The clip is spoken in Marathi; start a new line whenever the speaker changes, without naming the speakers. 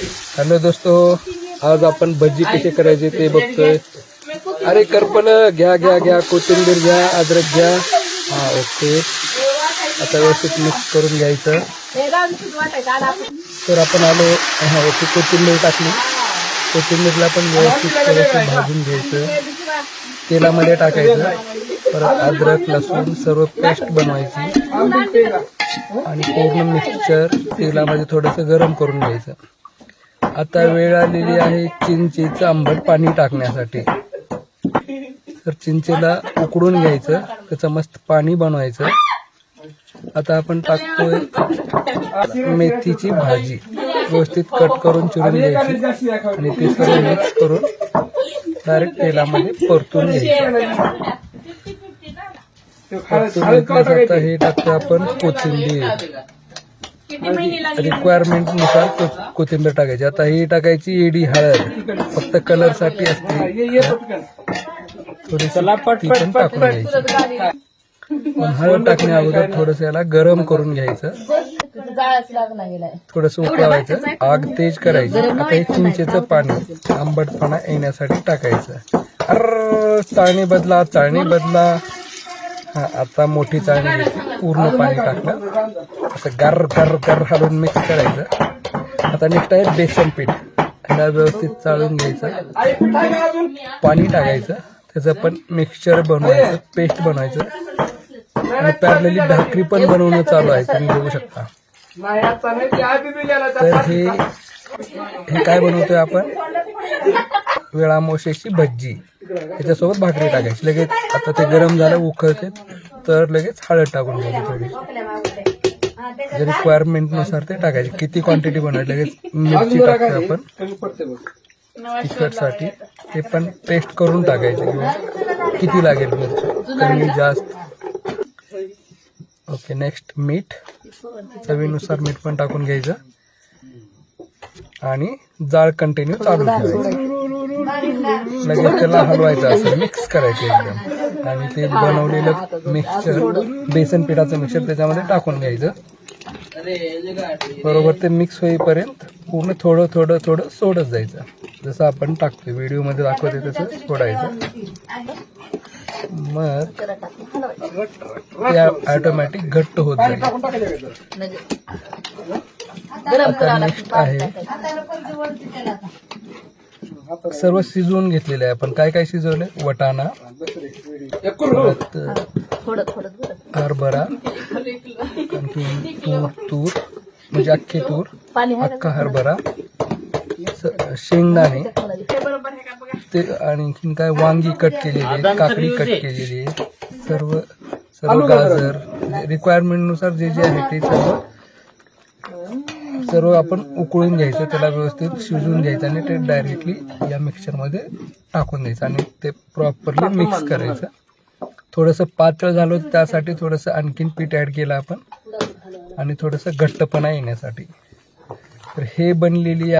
हॅलो दोस्तो आज आपण भजी कसे करायचे ते बघतोय. अरे करपल घ्या घ्या घ्या कोथिंबीर घ्या अद्रक घ्या. हा ओके. आता व्यवस्थित मिक्स करून घ्यायचं. तर आपण आलो हा ओके कोथिंबीर टाकली. कोथिंबीरला पण व्यवस्थित थोडंसं भाजून घ्यायचं. तेलामध्ये टाकायचं. परत अद्रक लसूण सर्व पेस्ट बनवायची. आणि पूर्ण मिक्सचर तेलामध्ये थोडंसं गरम करून घ्यायचं. आता वेळ आलेली आहे चिंचेचं आंबट पाणी टाकण्यासाठी. तर चिंचेला उकडून घ्यायचं त्याचं मस्त पाणी बनवायचं. आता आपण टाकतोय मेथीची भाजी. व्यवस्थित कट करून चिरून घ्यायची आणि ती सर्व मिक्स करून डायरेक्ट तेलामध्ये परतून घ्यायचं. परतून घेतल्यास आता हे टाकतो आपण कोथिंबीर. रिक्वायरमेंटनुसार को- कोथिंबीर टाकायची. आता ही टाकायची एडी हळद. फक्त कलरसाठी असते. हळद टाकण्या अगोदर थोडस याला गरम करून घ्यायचं. थोडस उकळवायचं आग तेज करायची. आता हे चिंचेचं पाणी आंबटपणा येण्यासाठी टाकायचं. अर चाळणी बदला चाळणी बदला. हा आता मोठी चाळणी पूर्ण पाणी टाकलं. असं गर गर गर हलवून मिक्स करायचं. आता नेक्स्ट आहे बेसन पीठ. याला व्यवस्थित चाळून घ्यायचं. पाणी टाकायचं. त्याचं पण मिक्सचर बनवायचं पेस्ट बनवायचं. आणि पॅरलेली भाकरी पण बनवणं चालू आहे तुम्ही बघू शकता. तर हे हे काय बनवतोय आपण? वेळामोशेची भज्जी. त्याच्यासोबत भाकरी टाकायची. लगेच आता ते गरम झालं उकळते तर लगेच हळद टाकून घ्यायची थोडी. रिक्वायरमेंटनुसार ते टाकायचे. किती क्वांटिटी बनवायची लगेच मिरची टाकते आपण. तिखटसाठी. ते पण पेस्ट करून टाकायचे. किती लागेल मिरची? कमी जास्त. ओके नेक्स्ट मीठ. चवीनुसार मीठ पण टाकून घ्यायचं. आणि जाळ कंटिन्यू चालू ठेवायचं. लगेच त्याला हलवायचं असं मिक्स करायचं एकदम. आणि ते बनवलेलं मिक्सचर बेसन पिठाचं मिक्सर त्याच्यामध्ये टाकून घ्यायचं. बरोबर ते मिक्स होईपर्यंत पूर्ण थोडं थोडं थोडं सोडत जायचं. जसं आपण टाकतोय व्हिडिओमध्ये दाखवते तसं सोडायचं. मग ते ऑटोमॅटिक घट्ट होत जाईल. आता नेक्स्ट आहे. सर्व शिजवून घेतलेले आहे. आपण काय काय शिजवले? वटाणा परत हरभरा आणखी तूर तूर म्हणजे अख्खे तूर अख्खा हरभरा शेंगदाणे. ते आणखीन काय वांगी कट केलेली आहे काकडी कट केलेली आहे. सर्व सर्व गाजर रिक्वायरमेंटनुसार जे जे आहे ते सर्व सर्व आपण उकळून घ्यायचं त्याला व्यवस्थित शिजवून घ्यायचं आणि ते डायरेक्टली या मिक्सरमध्ये टाकून द्यायचं आणि ते प्रॉपरली मिक्स करायचं. थोडंसं पातळ झालं त्यासाठी थोडंसं आणखीन पीठ ॲड केलं आपण. आणि थोडंसं घट्टपणा येण्यासाठी. तर हे बनलेली